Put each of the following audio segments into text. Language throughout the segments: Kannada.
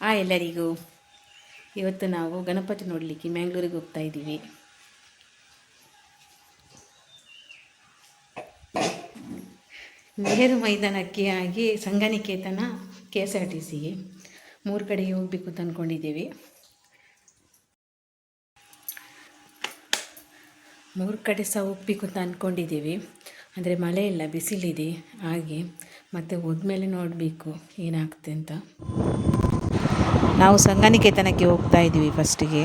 ಆ ಎಲ್ಲರಿಗೂ ಇವತ್ತು ನಾವು ಗಣಪತಿ ನೋಡಲಿಕ್ಕೆ ಮ್ಯಾಂಗ್ಳೂರಿಗೆ ಹೋಗ್ತಾ ಇದ್ದೀವಿ. ನೆಹರು ಮೈದಾನಕ್ಕೆ ಆಗಿ Sanghaniketan K S R T ಸಿಗೆ ಮೂರು ಕಡೆಗೆ ಹೋಗಬೇಕು ಅಂತ ಅಂದ್ಕೊಂಡಿದ್ದೀವಿ ಮೂರು ಕಡೆ ಸಹ ಹೋಗ್ಬೇಕು ಅಂತ ಅಂದ್ಕೊಂಡಿದ್ದೀವಿ ಅಂದರೆ ಮಳೆ ಇಲ್ಲ, ಬಿಸಿಲಿದೆ. ಹಾಗೆ ಮತ್ತೆ ಹೋದ್ಮೇಲೆ ನೋಡಬೇಕು ಏನಾಗುತ್ತೆ. ಅಂತ ನಾವು ಸಂಘನಿಕೇತನಕ್ಕೆ ಹೋಗ್ತಾ ಇದ್ದೀವಿ ಫಸ್ಟಿಗೆ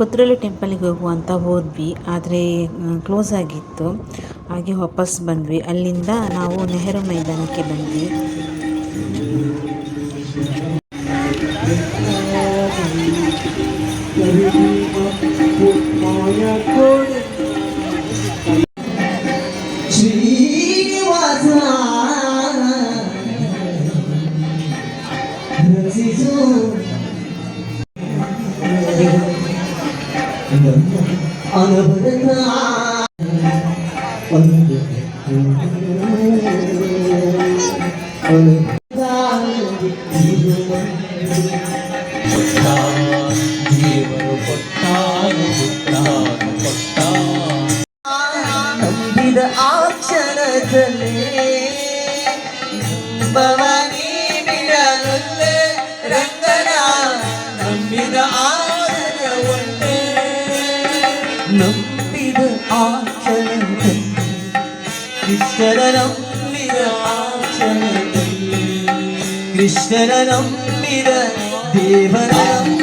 ಕುದ್ರಳ್ಳಿ ಟೆಂಪಲಿಗೆ ಹೋಗುವಂತ ಹೋದ್ವಿ, ಆದರೆ ಕ್ಲೋಸ್ ಆಗಿತ್ತು. ಹಾಗೆ ವಾಪಸ್ ಬಂದ್ವಿ. ಅಲ್ಲಿಂದ ನಾವು ನೆಹರು ಮೈದಾನಕ್ಕೆ ಬಂದ್ವಿ. ನಂಬಿದ ಆ ಕ್ಷಣದಲ್ಲೇ ಭವಾನಿ ನಂಬಿದ ಆ ಕ್ಷಣದಲ್ಲಿ ಕೃಷ್ಣನ ನಂಬಿದ ಆ ಕ್ಷಣದಲ್ಲಿ ಕೃಷ್ಣನ ನಂಬಿದ ದೇವರ ದೇವರ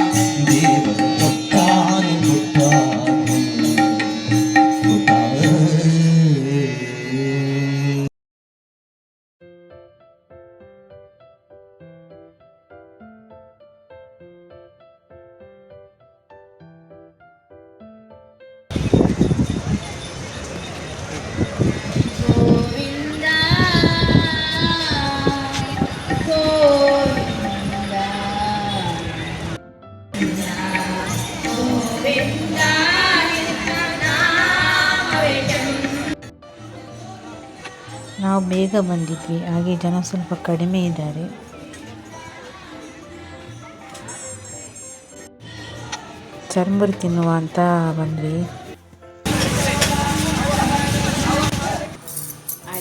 ನಾವು ಬೇಗ ಬಂದಿದ್ವಿ, ಹಾಗೆ ಜನ ಸ್ವಲ್ಪ ಕಡಿಮೆ ಇದ್ದಾರೆ. ಚರ್ಮುರಿ ತಿನ್ನುವ ಅಂತ ಬಂದ್ವಿ.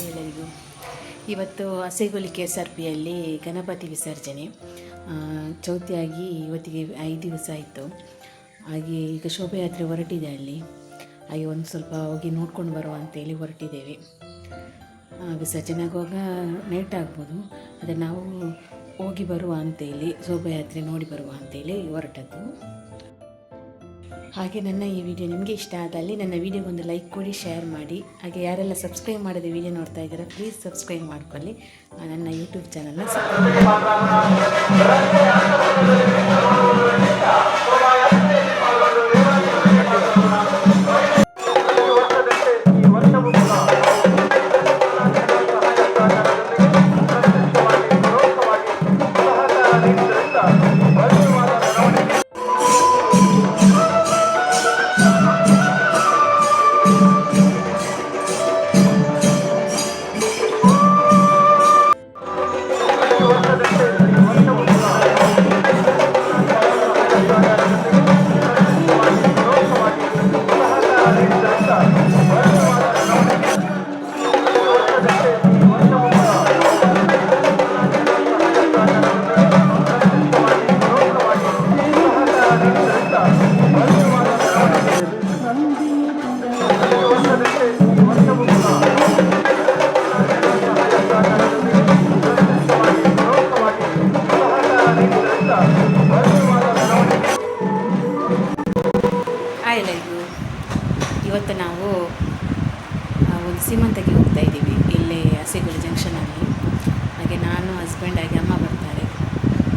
ಎಲ್ಲರಿಗೂ. ಇವತ್ತು ಹಸೆಗುಲಿ ಕೆ ಎಸ್ ಆರ್ ಪಿಯಲ್ಲಿ ಗಣಪತಿ ವಿಸರ್ಜನೆ. ಚೌತಿಯಾಗಿ ಇವತ್ತಿಗೆ ಐದು ದಿವಸ ಆಯಿತು. ಹಾಗೆ ಈಗ ಶೋಭಾಯಾತ್ರೆ ಹೊರಟಿದೆ ಅಲ್ಲಿ. ಹಾಗೆ ಒಂದು ಸ್ವಲ್ಪ ಹೋಗಿ ನೋಡ್ಕೊಂಡು ಬರುವ ಅಂತೇಳಿ ಹೊರಟಿದ್ದೇವೆ. ವಿಸರ್ಜನೆ ಆಗುವಾಗ ನೈಟ್ ಆಗ್ಬೋದು. ಅದೆ ನಾವು ಹೋಗಿ ಬರುವ ಅಂತೇಳಿ ಶೋಭಾಯಾತ್ರೆ ನೋಡಿ ಬರುವ ಅಂತೇಳಿ ಹೊರಟದ್ದು. ಹಾಗೆ ನನ್ನ ಈ ವಿಡಿಯೋ ನಿಮಗೆ ಇಷ್ಟ ಆದಲ್ಲಿ ನನ್ನ ವಿಡಿಯೋಗೊಂದು ಲೈಕ್ ಕೊಡಿ ಶೇರ್ ಮಾಡಿ. ಹಾಗೆ ಯಾರೆಲ್ಲ ಸಬ್ಸ್ಕ್ರೈಬ್ ಮಾಡದೆ ವಿಡಿಯೋ ನೋಡ್ತಾ ಇದ್ದೀರಾ ಪ್ಲೀಸ್ ಸಬ್ಸ್ಕ್ರೈಬ್ ಮಾಡ್ಕೊಳ್ಳಿ. ನನ್ನ ಯೂಟ್ಯೂಬ್ ಚಾನಲ್ನ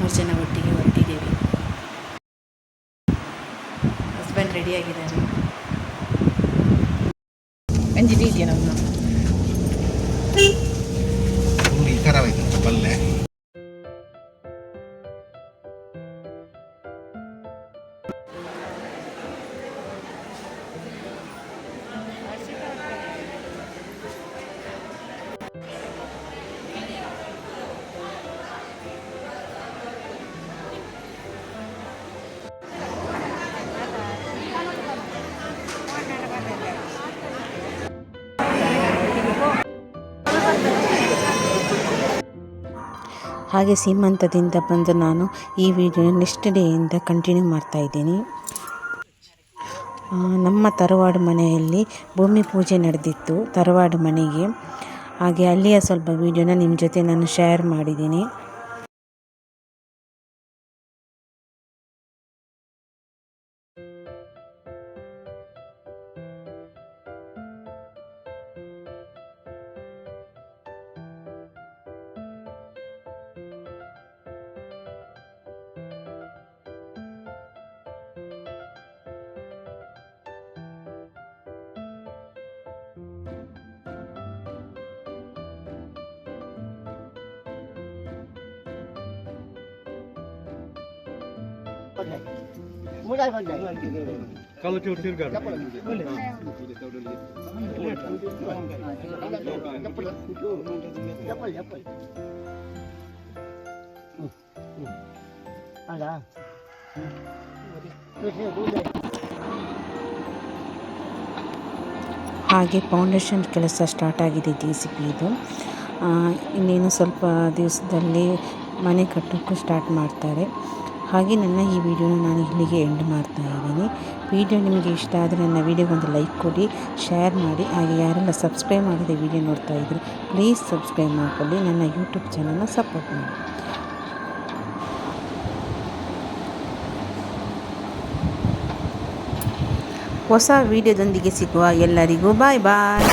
ಮೂರು ಜನ ಒಟ್ಟಿಗೆ ಹೊರಟಿದ್ದೀವಿ ಹಸ್ಬೆಂಡ್ ರೆಡಿಯಾಗಿದ್ದಾರೆ ಬಂದಿದ್ದೀವಿ ನಾವು ಹಾಗೆ ಸೀಮಂತದಿಂದ ಬಂದು ನಾನು ಈ ವಿಡಿಯೋ ನೆಕ್ಸ್ಟ್ ಡೇಯಿಂದ ಕಂಟಿನ್ಯೂ ಮಾಡ್ತಾ ಇದ್ದೀನಿ. ನಮ್ಮ ತರವಾಡು ಮನೆಯಲ್ಲಿ ಭೂಮಿ ಪೂಜೆ ನಡೆದಿತ್ತು ತರವಾಡು ಮನೆಗೆ. ಹಾಗೆ ಅಲ್ಲಿಯ ಸ್ವಲ್ಪ ವೀಡಿಯೋನ ನಿಮ್ಮ ಜೊತೆ ನಾನು ಶೇರ್ ಮಾಡಿದ್ದೀನಿ. ಹಾಗೆ ಫೌಂಡೇಶನ್ ಕೆಲಸ ಸ್ಟಾರ್ಟ್ ಆಗಿದೆ ಜೆ ಸಿ ಪಿ ಇದು ಇನ್ನೇನು ಸ್ವಲ್ಪ ದಿವಸದಲ್ಲಿ ಮನೆ ಕಟ್ಟೋಕ್ಕೂ ಸ್ಟಾರ್ಟ್ ಮಾಡ್ತಾರೆ. ಹಾಗೆ ನನ್ನ ಈ ವಿಡಿಯೋನ ನಾನು ಇಲ್ಲಿಗೆ ಎಂಡ್ ಮಾಡ್ತಾ ಇದ್ದೀನಿ. ವಿಡಿಯೋ ನಿಮಗೆ ಇಷ್ಟ ಆದರೆ ನನ್ನ ವಿಡಿಯೋಗೆ ಒಂದು ಲೈಕ್ ಕೊಡಿ ಶೇರ್ ಮಾಡಿ, ಹಾಗೆ ಯಾರೆಲ್ಲ ಸಬ್ಸ್ಕ್ರೈಬ್ ಮಾಡದೆ ವಿಡಿಯೋ ನೋಡ್ತಾ ಇದ್ದರು ಪ್ಲೀಸ್ ಸಬ್ಸ್ಕ್ರೈಬ್ ಮಾಡಿಕೊಳ್ಳಿ, ನನ್ನ ಯೂಟ್ಯೂಬ್ ಚಾನಲ್ನ ಸಪೋರ್ಟ್ ಮಾಡಿ. ಹೊಸ ವಿಡಿಯೋದೊಂದಿಗೆ ಸಿಗುವ ಎಲ್ಲರಿಗೂ ಬಾಯ್ ಬಾಯ್